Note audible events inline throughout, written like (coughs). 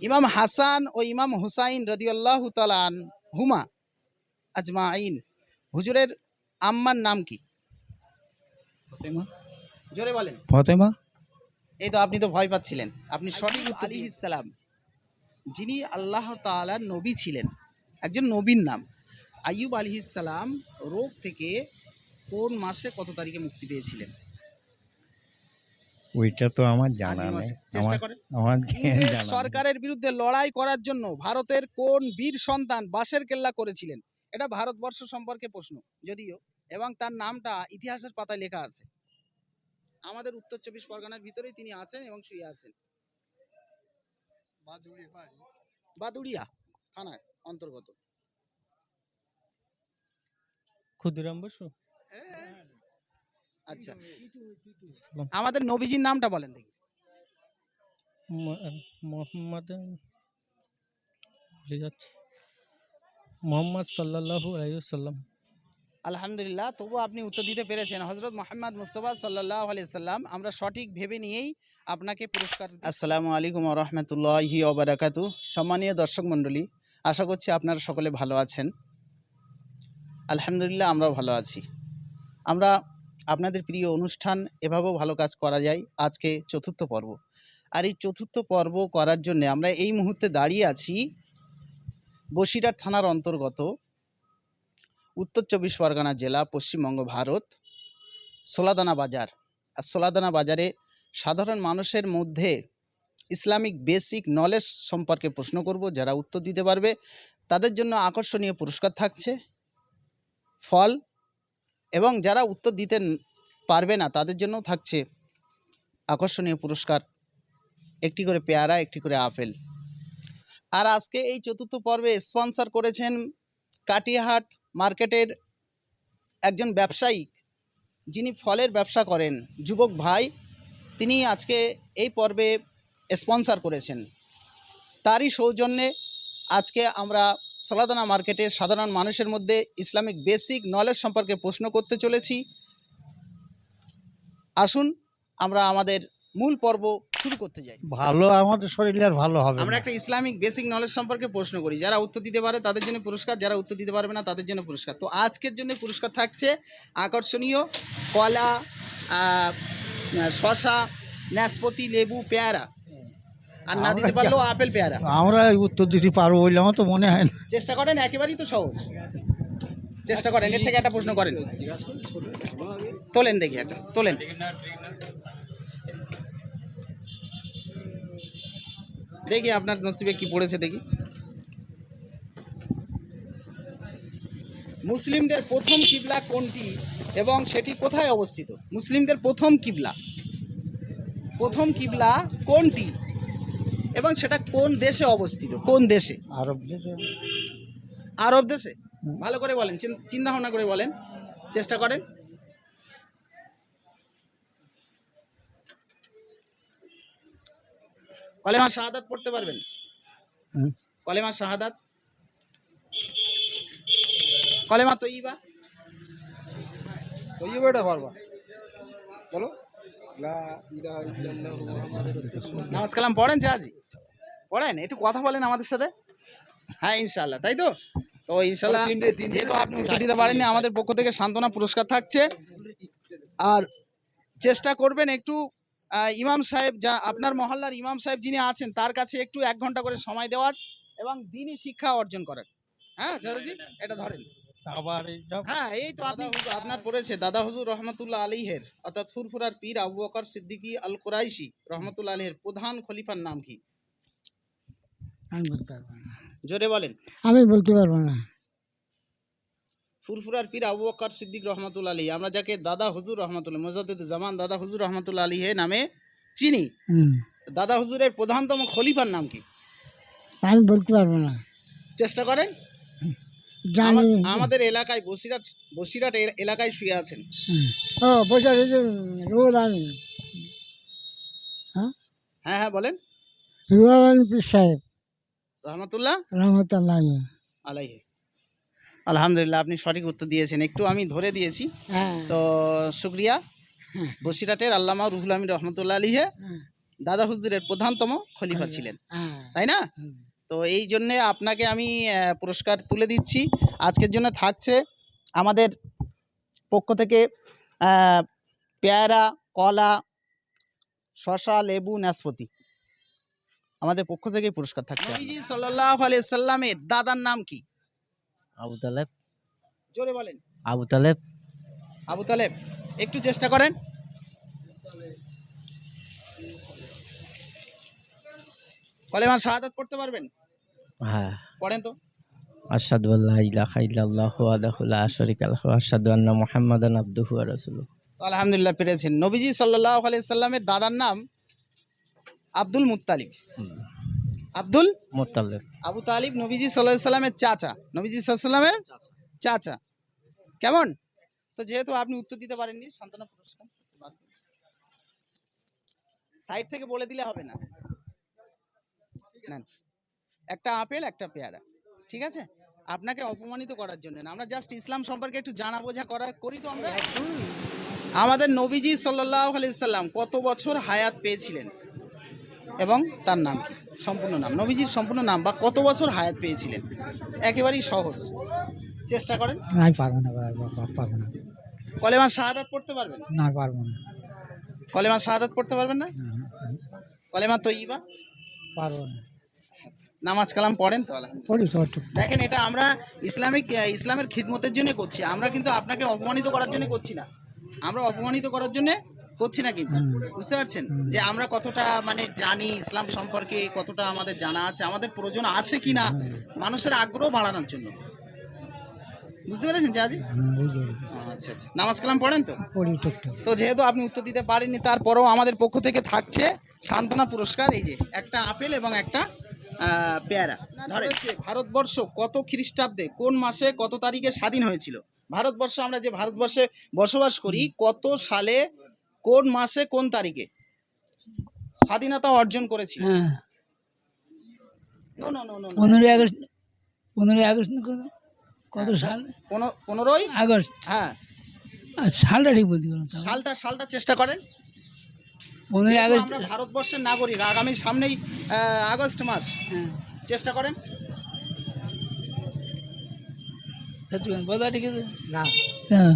ইমাম হাসান ও ইমাম হুসাইন রদিয়াল্লাহু তালান হুমা আজমাইন হুজুরের আম্মার নাম কি? ফতেমা। জোরে বলেন। ফতেমা? এই তো আপনি তো ভয় পাচ্ছিলেন। আপনি সঠিক আলী ইসালাম যিনি আল্লাহ তাআলার নবী ছিলেন একজন নবীর নাম। আইয়ুব আলী ইসালাম রোগ থেকে কোন মাসে কত তারিখে মুক্তি পেয়েছিলেন? ওইটা তো আমার জানা নেই। আমার। সরকারের বিরুদ্ধে লড়াই করার জন্য ভারতের কোন বীর সন্তান বাসের কেল্লা করেছিলেন? এটা ভারতবর্ষ সম্পর্কে প্রশ্ন যদিও এবং তার নামটা ইতিহাসের পাতায় লেখা আছে। আমাদের উত্তর চব্বিশ পরগনার ভিতরেই তিনি আছেন এবং শুয়ে আছেন। বাদুড়িয়া থানার অন্তর্গত। ক্ষুদিরাম বসু? আচ্ছা। আমাদের নবীজির নামটা বলেন দেখি। মোহাম্মদ ভুলে যাচ্ছে মোহাম্মদ সাল্লাল্লাহু আলাইসাল্লাম আলহামদুলিল্লাহ তবু আপনি উত্তর দিতে পেরেছেন। হজরত মোহাম্মদ মুস্তফা সাল্লাহ সাল্লাম আমরা সঠিক ভেবে নিয়েই আপনাকে পুরস্কার আসসালামু আলাইকুম রহমতুল্লাহি ওবরাকাতু সম্মানীয় দর্শক মণ্ডলী আশা করছি আপনারা সকলে ভালো আছেন। আলহামদুলিল্লাহ আমরাও ভালো আছি। আমরা আপনাদের প্রিয় অনুষ্ঠান এভাবেও ভালো কাজ করা যায়। আজকে চতুর্থ পর্ব। আর এই চতুর্থ পর্ব করার জন্য আমরা এই মুহূর্তে দাঁড়িয়ে আছি বসিরহাট থানার অন্তর্গত উত্তর চব্বিশ পরগনা জেলা, পশ্চিমবঙ্গ, ভারত, সোলাদানা বাজার। আর সোলাদানা বাজারে সাধারণ মানুষের মধ্যে ইসলামিক বেসিক নলেজ সম্পর্কে প্রশ্ন করব, যারা উত্তর দিতে পারবে। তাদের জন্য আকর্ষণীয় পুরস্কার থাকছে। ফল এবং যারা উত্তর দিতে পারবে না, তাদের জন্য থাকছে আকর্ষণীয় পুরস্কার। একটি করে পেয়ারা, একটি করে আপেল। আর আজকে এই চতুর্থ পর্বে স্পন্সর করেছেন কাটিহাট মার্কেটের একজন ব্যবসায়িক, যিনি ফলের ব্যবসা করেন। যুবক ভাই, তিনি আজকে এই পর্বে স্পন্সর করেছেন। তারই সৌজন্যে আজকে আমরা সলাদানা মার্কেটে সাধারণ মানুষের মধ্যে ইসলামিক বেসিক নলেজ সম্পর্কে প্রশ্ন করতে চলেছি। আসুন আমরা আমাদের মূল পর্ব শুরু করতে যাই। ভালো আমাদের শরীরে আর ভালো হবে আমরা একটা ইসলামিক বেসিক নলেজ সম্পর্কে প্রশ্ন করি। যারা উত্তর দিতে পারে তাদের জন্য পুরস্কার যারা উত্তর দিতে পারবে না তাদের জন্য পুরস্কার। তো আজকের জন্য পুরস্কার থাকছে আকর্ষণীয় কলা শশা নাশপাতি লেবু পেয়ারা। আর না দিতে পারলেও আপেল পেয়ারা। আমরা উত্তর দিতে পারব বলে আমার তো মনে হয় না। চেষ্টা করেন একেবারেই তো সহজ। চেষ্টা করেন এর থেকে একটা প্রশ্ন করেন। তোলেন দেখি একটা তোলেন। দেখি আপনার নসিবে কি পড়েছে দেখি। মুসলিমদের প্রথম কিবলা কোনটি এবং সেটি কোথায় অবস্থিত? মুসলিমদের প্রথম কিবলা। প্রথম কিবলা কোনটি? এবং সেটা কোন দেশে অবস্থিত? কোন দেশে? আরব দেশে। আরব দেশে? ভালো করে বলেন চিন্তা ভাবনা করে বলেন চেষ্টা করেন। কলেমা শাহাদাত পড়তে পারবেন? হুম। কলেমা শাহাদাত? কলেমা তৈবা তৈবাটা পারবা বলো। নামাজ কালাম পড়েন চাজি পড়েন? একটু কথা বলেন আমাদের সাথে। হ্যাঁ ইনশাল্লাহ তাই তো? তো ইনশাল্লাহ। যেহেতু আপনি উত্তর দিতে পারেননি আমাদের পক্ষ থেকে সান্ত্বনা পুরস্কার থাকছে। আর চেষ্টা করবেন একটু ইমাম সাহেব যা আপনার মহল্লার ইমাম সাহেব যিনি আছেন তার কাছে একটু এক ঘণ্টা করে সময় দেওয়ার এবং দিনই শিক্ষা অর্জন করার। হ্যাঁ চাচাজি এটা ধরেন। আবার এই হ্যাঁ এই তো আপনি আপনার পড়েছে দাদা হুজুর রহমতুল্লাহ আলীহের অর্থাৎ ফুরফুরার পীর আবু বকর সিদ্দিকী আল কোরাইশি রহমতুল্লাহ আলীহের প্রধান খলিফার নাম কি? আমি বলতে পারব না। জোরে বলেন। আমি বলতে পারব না। ফুরফুরার পীর আবু বকর সিদ্দিক রহমতুল্লাহ আলী আমরা যাকে দাদা হুজুর রহমতুল্লাহ মজাদুদ জামান দাদা হুজুর রহমতুল্লাহ আলী হে নামে চিনি। দাদা হুজুরের প্রধানতম খলিফার নাম কি? আমি বলতে পারব না। চেষ্টা করেন। জানি আমাদের এলাকায় বসিরহাট বসিরহাট এলাকায় শুয়ে আছেন। ও রুহুল আলম হ্যাঁ? হ্যাঁ বলেন। রুহুল আলম পীর সাহেব। রহমতুল্লাহ? রহমতুল্লাহ আলাইহে। আলহামদুলিল্লাহ আপনি সঠিক উত্তর দিয়েছেন। একটু আমি ধরে দিয়েছি। হ্যাঁ। তো শুক্রিয়া। হ্যাঁ। বসিরহাটের আল্লামা রুহুল আমিন রহমতুল্লাহ আলীহে হ্যাঁ। দাদা হুজুরের প্রধানতম খলিফা ছিলেন। হ্যাঁ। তাই না। তো এই জন্যে আপনাকে আমি পুরস্কার তুলে দিচ্ছি। আজকের জন্য থাকছে আমাদের পক্ষ থেকে পেয়ারা কলা শশা লেবু নাশপাতি। আমাদের পক্ষ থেকে পুরস্কার থাকছে সাল্লাহ আলিয়া সাল্লামের দাদার নাম কি? আবু তালেব। জোরে বলেন। আবু তালেব। আবু তালেব একটু চেষ্টা করেন। কলেমা শাহাদাত পড়তে পারবেন? হ্যাঁ। পড়েন তো। আশহাদু আল্লা ইলাহা ইল্লাল্লাহু ওয়াহদাহু লা শারীকা লাহু ওয়া আশহাদু আন্না মুহাম্মাদান আবদুহু ওয়া রাসূলুহু। তো আলহামদুলিল্লাহ পেরেছেন। নবীজি সাল্লামের দাদার নাম Abdul Muttalib. Abdul Abu Talib নবীজি সাল্লামের চাচা। নবীজি সাল্লামের চাচা। কেমন? তো যেহেতু আপনি উত্তর দিতে পারেননি সান্ত্বনা পুরস্কার। সাইড থেকে বলে দিলে হবে না। নেন। একটা আপেল একটা পেয়ারা ঠিক আছে? আপনাকে অপমানিত করার জন্য আমরা জাস্ট ইসলাম সম্পর্কে একটু জানা বোঝা করা করি তো আমরা? আমাদের নবীজি সাল্লাহ সাল্লাম কত বছর হায়াত পেয়েছিলেন? এবং তার নাম কি? সম্পূর্ণ নাম। নবীজির সম্পূর্ণ নাম বা কত বছর হায়াত পেয়েছিলেন? একেবারেই সহজ। চেষ্টা করেন। আমি পারব না পারব পারব না। কলেমা শাহাদাত পড়তে পারবেন? না পারব না। কলেমা শাহাদাত পড়তে পারবেন না? কলেমা তৈবা পারব না। নামাজ কালাম পড়েন তো দেখেন এটা আমরা ইসলামিক ইসলামের খিদমতের জন্য করছি আমরা কিন্তু আপনাকে অপমানিত করার জন্য করছি না। আমরা অপমানিত করার জন্য করছি না কিন্তু বুঝতে পারছেন? যে আমরা কতটা মানে জানি ইসলাম সম্পর্কে কতটা আমাদের জানা আছে আমাদের প্রয়োজন আছে কি না মানুষের আগ্রহ বাড়ানোর জন্য। বুঝতে পেরেছেন জাজি হুম, আচ্ছা আচ্ছা। নামাজ কালাম পড়েন তো? তো যেহেতু আপনি উত্তর দিতে পারেননি তারপরেও আমাদের পক্ষ থেকে থাকছে সান্ত্বনা পুরস্কার এই যে একটা আপেল এবং একটা পেয়ারা। ধরে ভারতবর্ষ কত খ্রিস্টাব্দে কোন মাসে কত তারিখে স্বাধীন হয়েছিল? ভারতবর্ষ আমরা যে ভারতবর্ষে বসবাস করি কত সালে কোন মাসে কোন তারিখে? স্বাধীনতা অর্জন করেছিল। হ্যাঁ. পনেরোই আগস্ট পনেরোই আগস্ট কত? কত সাল? পনেরো- পনেরোই? আগস্ট। হ্যাঁ। সালটা ঠিক বলতে পারো সালটা সালটা চেষ্টা করেন। পনেরোই আগস্ট ভারতবর্ষের নাগরিক আগামী সামনেই আগস্ট মাস। হ্যাঁ। চেষ্টা করেন। সত্যি ঠিক আছে। না। হ্যাঁ।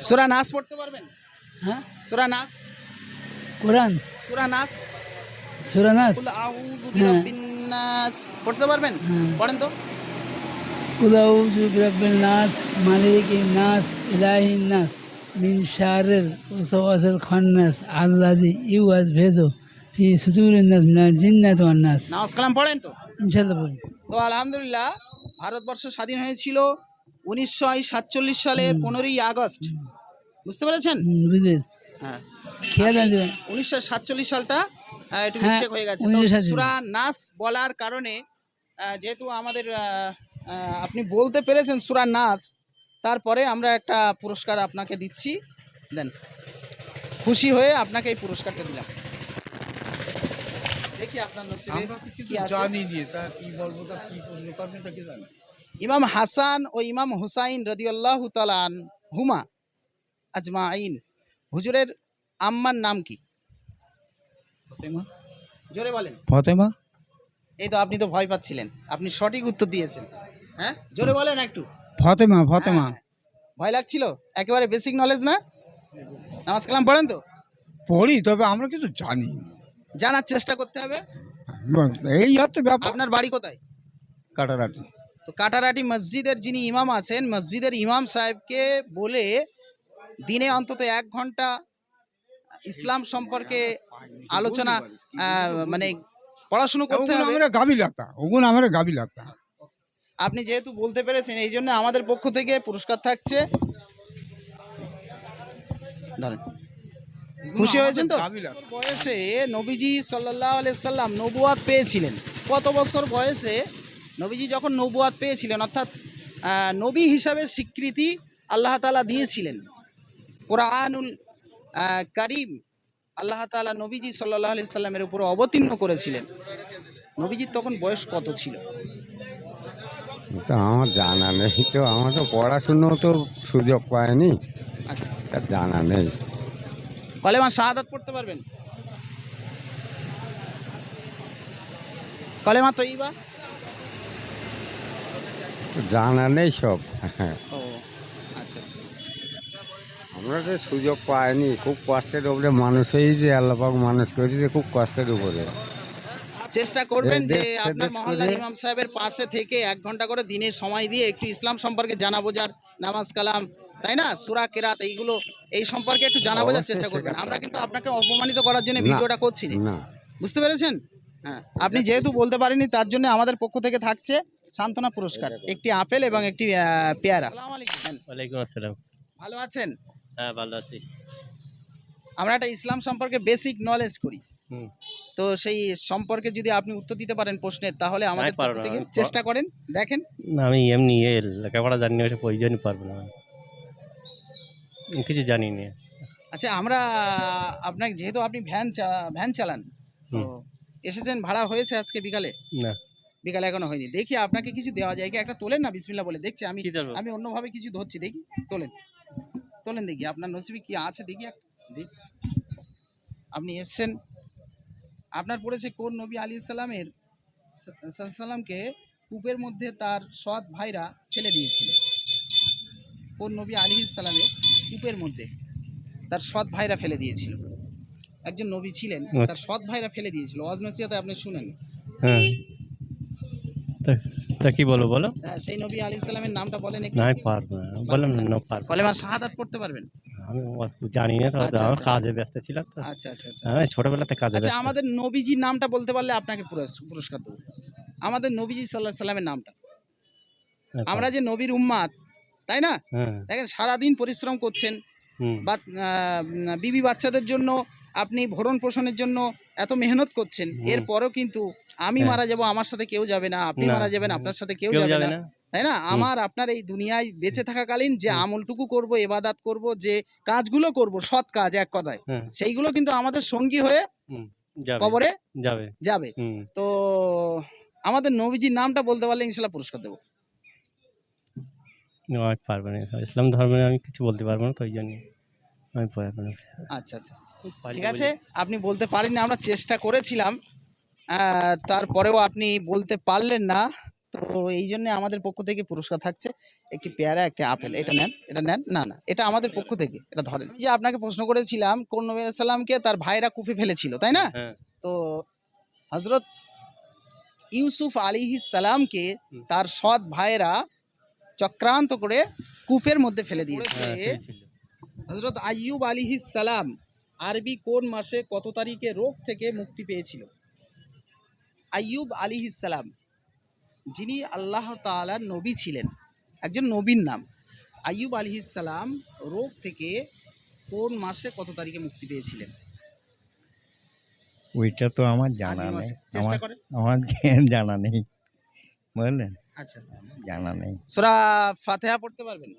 সুরা নাস পড়তে পারবেন? হ্যাঁ। সুরা নাস। কোরআন? সুরা নাস। কুল আউযু বিরাব্বিন নাস। পড়তে পারবেন? হুম। পড়েন তো। বিরাব্বিন নাস মালিকিন নাস ইলাহিন নাস। মিন ওয়াসওয়াসিল খান্নাস আল্লাযী ইউয়াজ ভেজো ফি সুদুরিন নাস মিনাল জিন্নাতি ওয়ান নাস। নামাজ কালাম পড়েন তো? ইনশাআল্লাহ বলি তো আলহামদুলিল্লাহ ভারতবর্ষ স্বাধীন হয়েছিল উনিশশো সাতচল্লিশ সালের পনেরোই আগস্ট। বুঝতে পেরেছেন? হুম, বুঝলে হ্যাঁ। খেয়াল দেবেন উনিশশো সাতচল্লিশ সালটা একটু হ্যাঁ, মিস্টেক হয়ে গেছে। তো 1947 সুরা নাস বলার কারণে যেহেতু আমাদের আপনি বলতে পেরেছেন সুরা নাস তারপরে আমরা একটা পুরস্কার আপনাকে দিচ্ছি। দেন খুশি হয়ে আপনাকে এই পুরস্কারটা দিলাম। দেখি আপনার নসিবে কি জানি নি তা কি বলব তা কি প্রশ্ন করবে কি জানি। ইমাম হাসান ও ইমাম হুসাইন রদিউল্লাহ তালান হুমা আজমাইন হুজুরের আম্মার নাম কি? জোরে বলেন। ফতেমা? এই তো আপনি তো ভয় পাচ্ছিলেন। আপনি সঠিক উত্তর দিয়েছেন। হ্যাঁ জোরে বলেন একটু। ফতেমা ফতেমা। হ্যাঁ, ভয় লাগছিল? একেবারে বেসিক নলেজ না? নামাজ কালাম পড়েন তো। পড়ি তবে আমরা কিছু জানি জানার চেষ্টা করতে হবে। এই হচ্ছে ব্যাপার। আপনার বাড়ি কোথায়? কাটারাটি। তো কাটারাটি মসজিদের যিনি ইমাম আছেন মসজিদের ইমাম সাহেবকে বলে দিনে অন্তত এক ঘণ্টা ইসলাম সম্পর্কে আলোচনা মানে পড়াশুনো করতে হবে। আমরা গাবি লাগতা ওগুলো আমরা গাবি লাগতা আপনি যেহেতু বলতে পেরেছেন এই জন্য আমাদের পক্ষ থেকে পুরস্কার থাকছে। ধরেন। খুশি হয়েছেন তো? বয়সে নবীজি সাল্লাহ সাল্লাম নবুয়াত পেয়েছিলেন? কত বছর বয়সে নবীজি যখন নবুয়াত পেয়েছিলেন অর্থাৎ নবী হিসাবে স্বীকৃতি আল্লাহ তালা দিয়েছিলেন। কোরআনুল করিম আল্লাহ তালা নবীজি সাল্লাহ আলি সাল্লামের উপরে অবতীর্ণ করেছিলেন। নবীজির তখন বয়স কত ছিল? তো আমার জানা নেই তো আমার তো পড়াশুনো তো সুযোগ পায়নি। আচ্ছা। তা জানা নেই। কলেমা শাহাদাত পড়তে পারবেন? কলেমা তৈবা জানা নেই সব। ও আচ্ছা আচ্ছা। আমরা তো সুযোগ পাইনি খুব কষ্টের উপরে মানুষ যে আল্লাপাক মানুষ করেছে খুব কষ্টের উপরে। চেষ্টা করবেন যে আপনার মহল্লার ইমাম সাহেবের পাশে থেকে এক ঘণ্টা করে দিনের সময় দিয়ে একটু ইসলাম সম্পর্কে জানা বোঝার নামাজ কালাম তাই না? সুরা কেরাত এইগুলো এই সম্পর্কে একটু জানা বোঝার চেষ্টা করবেন। আমরা কিন্তু আপনাকে অপমানিত করার জন্য ভিডিওটা করছি বুঝতে পেরেছেন? হ্যাঁ আপনি যেহেতু বলতে পারেননি তার জন্য আমাদের পক্ষ থেকে থাকছে সান্ত্বনা পুরস্কার একটি আপেল এবং একটি পেয়ারা। আসসালামু ওয়ালাইকুম আসসালাম। ভালো আছেন? হ্যাঁ ভালো আছি। আমরা একটা ইসলাম সম্পর্কে বেসিক নলেজ করি। তো সেই সম্পর্কে যদি আপনি উত্তর দিতে পারেন প্রশ্নের তাহলে আমাদের পারব পক্ষ না, থেকে আমি প- চেষ্টা করেন দেখেন। না আমি এমনি এ লেখাপড়া জানি না ওটা প্রয়োজনই পারব না। আমি কিছু জানি না। আচ্ছা আমরা আপনাকে যেহেতু আপনি ভ্যান চা- ভ্যান চালান তো হুম। এসেছেন ভাড়া হয়েছে আজকে বিকালে? না। বিকালে এখনও হয়নি। দেখি আপনাকে কিছু দেওয়া যায় কি? একটা তোলেন না বিসমিল্লা বলে দেখছি আমি কি ধরবো আমি অন্যভাবে কিছু ধরছি দেখি তোলেন। তোলেন দেখি আপনার নসিবে কি আছে দেখি এক- দেখি। আপনি এসছেন আপনার পড়েছে কোন নবী আলী সাল্লামের সাল্লামকে কূপের মধ্যে তার সৎ ভাইরা ফেলে দিয়েছিল? কোন নবী আলী সাল্লামের কূপের মধ্যে তার সৎ ভাইরা ফেলে দিয়েছিল? একজন নবী ছিলেন তার সৎ ভাইরা ফেলে দিয়েছিল। অজনসিয়াতে আপনি শুনেন। হ্যাঁ। তা- কি বলো বলো? হ্যাঁ, সেই নবী আলী সাল্লামের নামটা বলেন না পারব না। বললাম না না পারব। কলেমা শাহাদাত পড়তে পারবেন? আমি অত জানি না তো আচ্ছা, আমার আচ্ছা। কাজে ব্যস্ত ছিলাম তো। আচ্ছা আচ্ছা আচ্ছা। আমি ছোটবেলাতে কাজে আচ্ছা ব্যস্ত। আমাদের নবীজির নামটা বলতে পারলে আপনাকে পুরস- পুরস্কার দেবো। আমাদের নবীজি সাল্লাহ সাল্লামের নামটা। হ্যাঁ, আমরা যে নবীর উম্মাদ তাই না? হ্যাঁ। দেখেন সারাদিন পরিশ্রম করছেন। বা বিবি বাচ্চাদের জন্য আপনি ভরণ পোষণের জন্য এত মেহনত করছেন। এরপরও কিন্তু আমি হ্যাঁ। মারা যাব আমার সাথে কেউ যাবে না আপনি মারা যাবেন আপনার সাথে কেউ যাবে না। তাই না? আমার আপনার এই দুনিয়ায় বেঁচে থাকাকালীন যে আমলটুকু করব এবাদাত করব যে কাজগুলো করব সৎ কাজ এক কথায় সেইগুলো কিন্তু আমাদের সঙ্গী হয়ে যাবে। কবরে যাবে। যাবে। তো আমাদের নবীজির নামটা বলতে পারলে ইনশাল্লাহ পুরস্কার দেবো। না, আমি পারব না ইসলাম ধর্মে আমি কিছু বলতে পারব না তো ওই জন্য আমি পারব না আচ্ছা আচ্ছা। ঠিক আছে আপনি বলতে পারেননি আমরা চেষ্টা করেছিলাম। আহ, তারপরেও আপনি বলতে পারলেন না। তো এই জন্য আমাদের পক্ষ থেকে পুরস্কার থাকছে। একটি পেয়ারা একটি আপেল। এটা নেন এটা নেন। না না এটা আমাদের পক্ষ থেকে। এটা ধরেন। যে আপনাকে প্রশ্ন করেছিলাম কোন নবী সাল্লামকে তার ভাইরা কুপে ফেলেছিল তাই না? হ্যাঁ। তো হজরত ইউসুফ আলী সালামকে তার সৎ ভাইরা চক্রান্ত করে কূপের মধ্যে ফেলে দিয়েছে। হ্যাঁ, হজরত আইয়ুব আলী সালাম আরবি কোন মাসে কত তারিখে রোগ থেকে মুক্তি পেয়েছিল? আইয়ুব আলী সালাম যিনি আল্লাহ তাআলার নবী ছিলেন একজন নবীর নাম। আইয়ুব আলী সালাম রোগ থেকে কোন মাসে কত তারিখে মুক্তি পেয়েছিলেন? ওইটা তো আমার জানা নেই। চেষ্টা আমার করেন। আমার জানা নেই বুঝলেন? আচ্ছা। জানা নেই। সূরা ফাতিহা পড়তে পারবেন?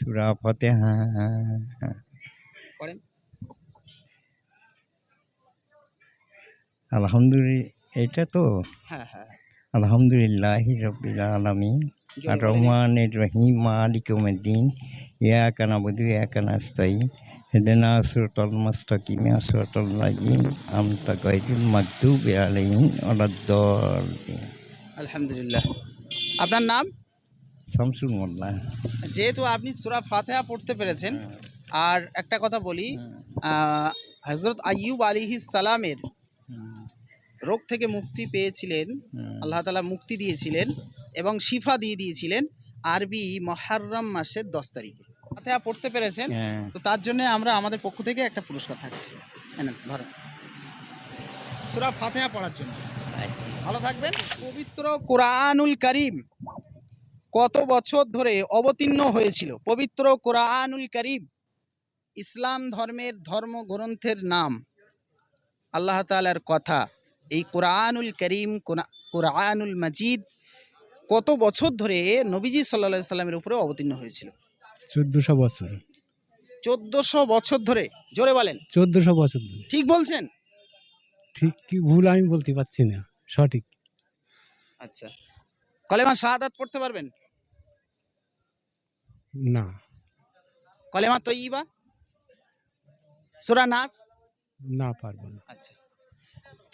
সুরা ফতে হ্যাঁ হ্যাঁ হ্যাঁ। পড়েন। আলহামদুলিল্লাহ এটা তো হ্যাঁ হ্যাঁ। আলহামদুলিল্লাহ রবিল আলমিন। রহমানের রহিম মালিক উমদ্দিন ইয়া কানা বধু ইয়া কানা আস্তাইন হেদেনা সুরতল মুস্তাকিম সুরতল রাজিম আমতা গাইদুল মাকদুব আলাইহিম আলাদ্দাল্লিন আলহামদুলিল্লাহ। আপনার নাম? শামসুল মোল্লা। যেহেতু আপনি সূরা ফাতিহা পড়তে পেরেছেন আর একটা কথা বলি হজরত আইয়ুব আলী সালামের রোগ থেকে মুক্তি পেয়েছিলেন আল্লাহ তালা মুক্তি দিয়েছিলেন এবং শিফা দিয়ে দিয়েছিলেন আরবি মহারম মাসের দশ তারিখে। ফাতিহা পড়তে পেরেছেন হ্যাঁ। তো তার জন্য আমরা আমাদের পক্ষ থেকে একটা পুরস্কার থাকছে। ধরেন। সূরা ফাতিহা পড়ার জন্য। ভালো থাকবেন। পবিত্র কোরআনুল করিম কত বছর ধরে অবতীর্ণ হয়েছিল? পবিত্র কোরআনুল করিম ইসলাম ধর্মের ধর্মগ্রন্থের নাম আল্লাহ তাআলার কথা এই কোরআনুল করিম কোরআ- কোরআনুল মাজিদ কত বছর ধরে নবীজি সাল্লা সাল্লামের উপরে অবতীর্ণ হয়েছিল? চোদ্দোশো বছর। চোদ্দশো বছর ধরে জোরে বলেন। চোদ্দোশো বছর ধরে। ঠিক বলছেন? ঠিক কি ভুল আমি বলতে পারছি না সঠিক। আচ্ছা। কলেমা শাহাদাত পড়তে পারবেন? না। কলেমা তৈবা সুরা নাস? না পারব না। আচ্ছা।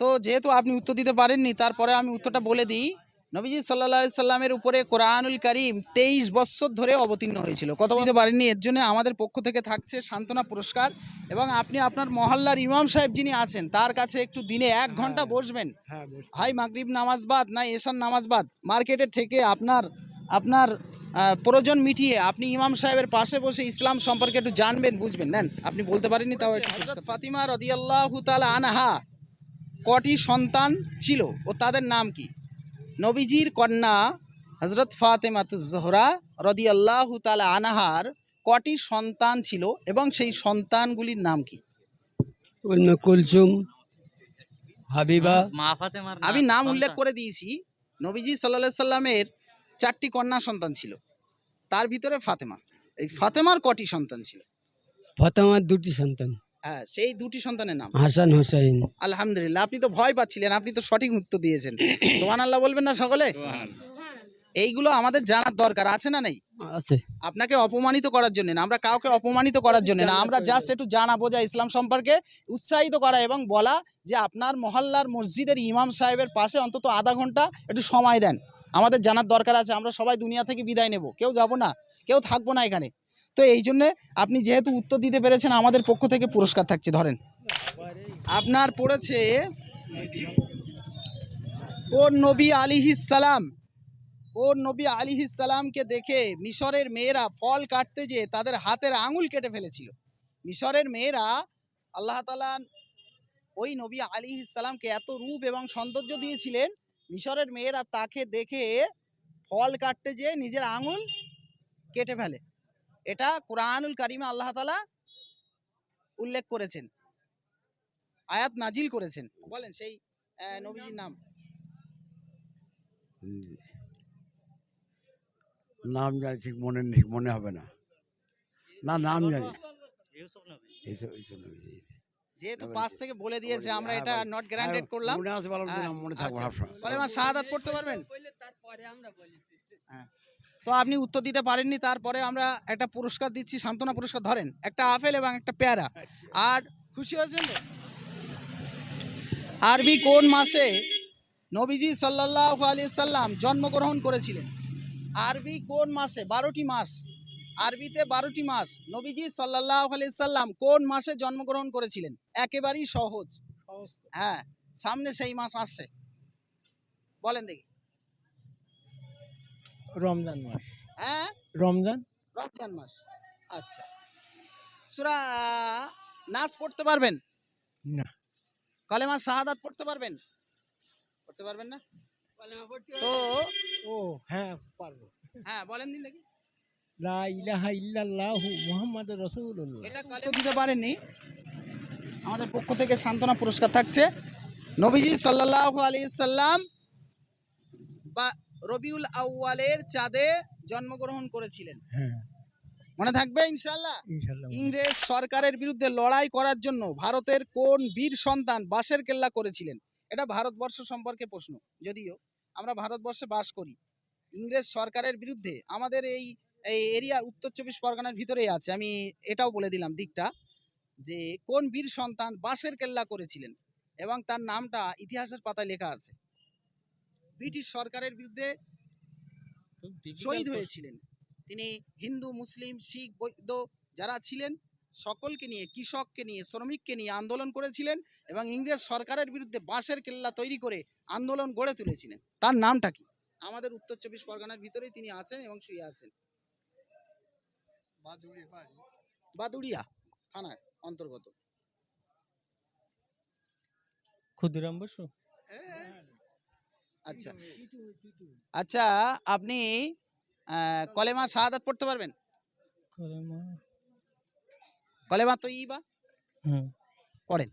তো যেহেতু আপনি উত্তর দিতে পারেননি তারপরে আমি উত্তরটা বলে দিই। নবীজি সাল্লা সাল্লামের উপরে কোরআনুল করিম তেইশ বছর ধরে অবতীর্ণ হয়েছিল। কত বলতে পারেননি এর জন্য আমাদের পক্ষ থেকে থাকছে সান্ত্বনা পুরস্কার এবং আপনি আপনার মহল্লার ইমাম সাহেব যিনি আছেন তার কাছে একটু দিনে এক ঘণ্টা বসবেন। হ্যাঁ হয় মাগরিব নামাজ বাদ না এশান নামাজ বাদ মার্কেটে থেকে আপনার আপনার প্রয়োজন মিটিয়ে আপনি ইমাম সাহেবের পাশে বসে ইসলাম সম্পর্কে একটু জানবেন বুঝবেন। নেন আপনি বলতে পারেননি তাও ফাতিমা রদিয়াল্লাহু তাআলা আনহা কটি সন্তান ছিল ও তাদের নাম কি? নবীজির কন্যা হজরত ফাতেমাতুজ জোহরা রদিয়াল্লাহু তাআলা আনহার কটি সন্তান ছিল এবং সেই সন্তানগুলির নাম কি? কুলসুম হাবিবা। আমি নাম উল্লেখ করে দিয়েছি। নবীজি সাল্লা সাল্লামের চারটি কন্যা সন্তান ছিল। তার ভিতরে ফাতেমা। এই ফাতেমার কটি সন্তান ছিল? ফাতেমার দুটি সন্তান। হ্যাঁ সেই দুটি সন্তানের নাম। হাসান হোসাইন। আলহামদুলিল্লাহ আপনি তো ভয় পাচ্ছিলেন আপনি তো সঠিক উত্তর দিয়েছেন। (coughs) সোহান আল্লাহ বলবেন না সকলে? এইগুলো আমাদের জানার দরকার আছে না নেই? আছে। আপনাকে অপমানিত করার জন্য না আমরা কাউকে অপমানিত করার জন্য না আমরা জাস্ট একটু জানা বোঝা ইসলাম সম্পর্কে উৎসাহিত করা এবং বলা যে আপনার মহল্লার মসজিদের ইমাম সাহেবের পাশে অন্তত আধা ঘণ্টা একটু সময় দেন। আমাদের জানার দরকার আছে আমরা সবাই দুনিয়া থেকে বিদায় নেব। কেউ যাব না কেউ থাকব না এখানে। তো এই জন্যে আপনি যেহেতু উত্তর দিতে পেরেছেন, আমাদের পক্ষ থেকে পুরস্কার থাকছে, ধরেন। আপনার পড়েছে কোন নবী সালাম। কোন নবী সালামকে দেখে মিশরের মেয়েরা ফল কাটতে যেয়ে তাদের হাতের আঙুল কেটে ফেলেছিল। মিশরের মেয়েরা আল্লাহ তালা ওই নবী আলিহিস সালামকে এত রূপ এবং সৌন্দর্য দিয়েছিলেন, মিশরের মেয়েরা তাকে দেখে ফল কাটতে যেয়ে নিজের আঙুল কেটে ফেলে। এটা কোরআনুল কারিমে আল্লাহ তালা উল্লেখ করেছেন। আয়াত নাজিল করেছেন। বলেন সেই নবীজির নাম। নাম জানি ঠিক মনে নেই মনে হবে না। না নাম জানি। যেহেতু পাঁচ থেকে বলে দিয়েছে আমরা হ্যাঁ, এটা বলি। নট গ্রান্টেড করলাম। মনে আছে হ্যাঁ, নাম মনে থাকব আচ্ছা। বলে মা শাহাদাত পড়তে পারবেন? হ্যাঁ। তো আপনি উত্তর দিতে পারেননি তারপরে আমরা একটা পুরস্কার দিচ্ছি সান্ত্বনা পুরস্কার ধরেন একটা আপেল এবং একটা পেয়ারা। আর খুশি হয়েছেন আরবি কোন মাসে নবীজি সাল্লাল্লাহু আলাইহি সাল্লাম জন্মগ্রহণ করেছিলেন? আরবি কোন মাসে? বারোটি মাস। আরবিতে বারোটি মাস। নবীজি সাল্লাল্লাহু আলাইহি সাল্লাম কোন মাসে জন্মগ্রহণ করেছিলেন? একেবারেই সহজ। হ্যাঁ সামনে সেই মাস আসছে। বলেন দেখি। রমজান মাস। হ্যাঁ? রমজান? রমজান মাস। আচ্ছা। সুরা নাচ পড়তে পারবেন? না। কালেমা শাহাদাত পড়তে পারবেন? পড়তে পারবেন না? তো ও হ্যাঁ পারব। হ্যাঁ বলেন দিন দেখি। লা ইলাহা ইল্লাল্লাহু মুহাম্মাদুর রাসূলুল্লাহ। এটা কালে দিতে পারেননি। আমাদের পক্ষ থেকে সান্ত্বনা পুরস্কার থাকছে। নবীজি সাল্লাল্লাহু আলাইহি সাল্লাম রবিউল আউয়ালের চাঁদে জন্মগ্রহণ করেছিলেন। হ্যাঁ। মনে থাকবে ইনশাআল্লাহ? ইংরেজ সরকারের বিরুদ্ধে লড়াই করার জন্য ভারতের কোন বীর সন্তান বাঁশের কেল্লা করেছিলেন? এটা ভারতবর্ষ সম্পর্কে প্রশ্ন। যদিও আমরা ভারতবর্ষে বাস করি ইংরেজ সরকারের বিরুদ্ধে আমাদের এই এই এরিয়ার উত্তর চব্বিশ পরগনার ভিতরেই আছে। আমি এটাও বলে দিলাম দিকটা যে কোন বীর সন্তান বাঁশের কেল্লা করেছিলেন এবং তার নামটা ইতিহাসের পাতায় লেখা আছে। ব্রিটিশ সরকারের বিরুদ্ধে শহীদ হয়েছিলেন। তিনি হিন্দু মুসলিম শিখ বৌদ্ধ যারা ছিলেন সকলকে নিয়ে কৃষককে নিয়ে শ্রমিককে নিয়ে আন্দোলন করেছিলেন এবং ইংরেজ সরকারের বিরুদ্ধে বাঁশের কেল্লা তৈরি করে আন্দোলন গড়ে তুলেছিলেন। তার নামটা কি? আমাদের উত্তর চব্বিশ পরগনার ভিতরেই তিনি আছেন এবং শুয়ে আছেন। বাদুড়িয়া থানার অন্তর্গত। ক্ষুদিরাম বসু? আচ্ছা। আচ্ছা আপনি কলেমা শাহাদাত পড়তে পারবেন? কলেমা কলেমা তো ই বা? হুম। পড়েন।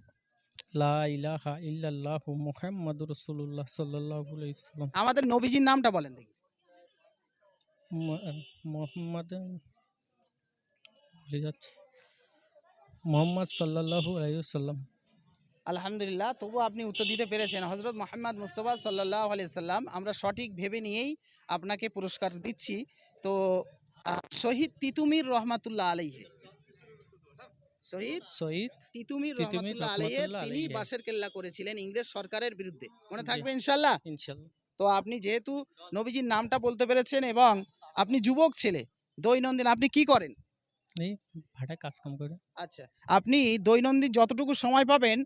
লা ইলাহা ইল্লাল্লাহু মুহাম্মাদুর রাসূলুল্লাহ সাল্লাল্লাহু আলাইহি সাল্লাম আমাদের নবীজির নামটা বলেন দেখি। মোহাম্মদ ভুলে যাচ্ছে। মোহাম্মদ সাল্লাল্লাহু আলাইহি সাল্লাম আলহামদুলিল্লাহ তবু আপনি উত্তর দিতে পেরেছেন। হজরত মোহাম্মদ মুস্তফা সাল্লাহ সাল্লাম আমরা সঠিক ভেবে নিয়েই আপনাকে পুরস্কার দিচ্ছি। তো শহীদ তিতুমির রহমাতুল্লাহ আলাইহে। শহীদ শহীদ তিতুমির রহমতুল্লাহ রহমতুল্লাহ তিনি বাসের কেল্লা করেছিলেন ইংরেজ সরকারের বিরুদ্ধে। মনে থাকবে ইনশাল্লাহ ইনশাল্লাহ তো আপনি যেহেতু নবীজির নামটা বলতে পেরেছেন এবং আপনি যুবক ছেলে দৈনন্দিন আপনি কি করেন? ভাটা কাজ কাম করে। আচ্ছা আপনি দৈনন্দিন যতটুকু সময় পাবেন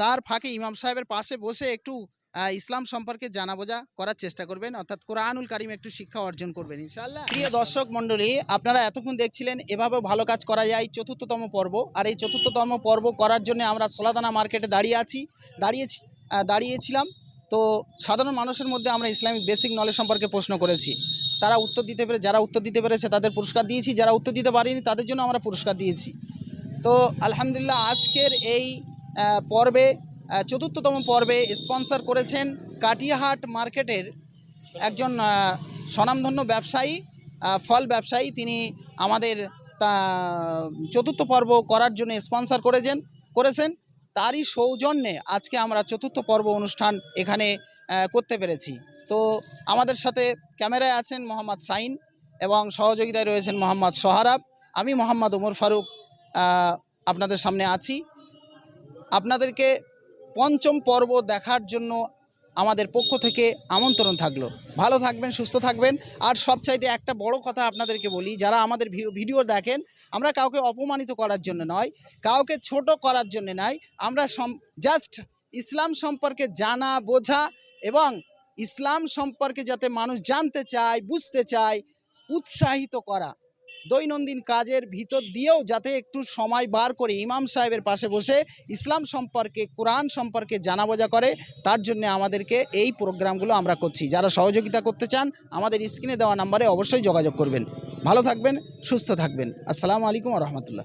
তার ফাঁকে ইমাম সাহেবের পাশে বসে একটু ইসলাম সম্পর্কে জানা বোঝা করার চেষ্টা করবেন। অর্থাৎ কোরআনুল কারিম একটু শিক্ষা অর্জন করবেন ইনশাআল্লাহ। প্রিয় দর্শক মণ্ডলী আপনারা এতক্ষণ দেখছিলেন এভাবে ভালো কাজ করা যায় চতুর্থতম পর্ব। আর এই চতুর্থতম পর্ব করার জন্য আমরা সোলাদানা মার্কেটে দাঁড়িয়ে আছি দাঁড়িয়েছি দাঁড়িয়েছিলাম। তো সাধারণ মানুষের মধ্যে আমরা ইসলামিক বেসিক নলেজ সম্পর্কে প্রশ্ন করেছি। তারা উত্তর দিতে পেরে যারা উত্তর দিতে পেরেছে তাদের পুরস্কার দিয়েছি। যারা উত্তর দিতে পারেনি তাদের জন্য আমরা পুরস্কার দিয়েছি। তো আলহামদুলিল্লাহ আজকের এই পর্বে চতুর্থতম পর্বে স্পন্সর করেছেন কাটিয়াহাট মার্কেটের একজন স্বনামধন্য ব্যবসায়ী ফল ব্যবসায়ী। তিনি আমাদের তা, চতুর্থ পর্ব করার জন্য স্পন্সর করেছেন করেছেন। তারই সৌজন্যে আজকে আমরা চতুর্থ পর্ব অনুষ্ঠান এখানে করতে পেরেছি। তো আমাদের সাথে ক্যামেরায় আছেন মোহাম্মদ সাইন এবং সহযোগিতায় রয়েছেন মোহাম্মদ সোহারাব। আমি মোহাম্মদ ওমর ফারুক আপনাদের সামনে আছি। আপনাদেরকে পঞ্চম পর্ব দেখার জন্য আমাদের পক্ষ থেকে আমন্ত্রণ থাকল। ভালো থাকবেন, সুস্থ থাকবেন। আর সবচাইতে একটা বড় কথা আপনাদেরকে বলি, যারা আমাদের ভিডিও দেখেন, আমরা কাউকে অপমানিত করার জন্য নয়, কাউকে ছোট করার জন্য নয়। আমরা জাস্ট ইসলাম সম্পর্কে জানা, বোঝা এবং ইসলাম সম্পর্কে যাতে মানুষ জানতে চায়, বুঝতে চায়, উৎসাহিত করা। দৈনন্দিন কাজের ভিতর দিয়েও যাতে একটু সময় বার করে ইমাম সাহেবের পাশে বসে ইসলাম সম্পর্কে, কোরআন সম্পর্কে জানা বোঝা করে, তার জন্য আমাদেরকে এই প্রোগ্রামগুলো আমরা করছি। যারা সহযোগিতা করতে চান, আমাদের স্ক্রিনে দেওয়া নাম্বারে অবশ্যই যোগাযোগ করবেন। ভালো থাকবেন, সুস্থ থাকবেন। আসসালামু আলাইকুম রহমতুল্লাহ।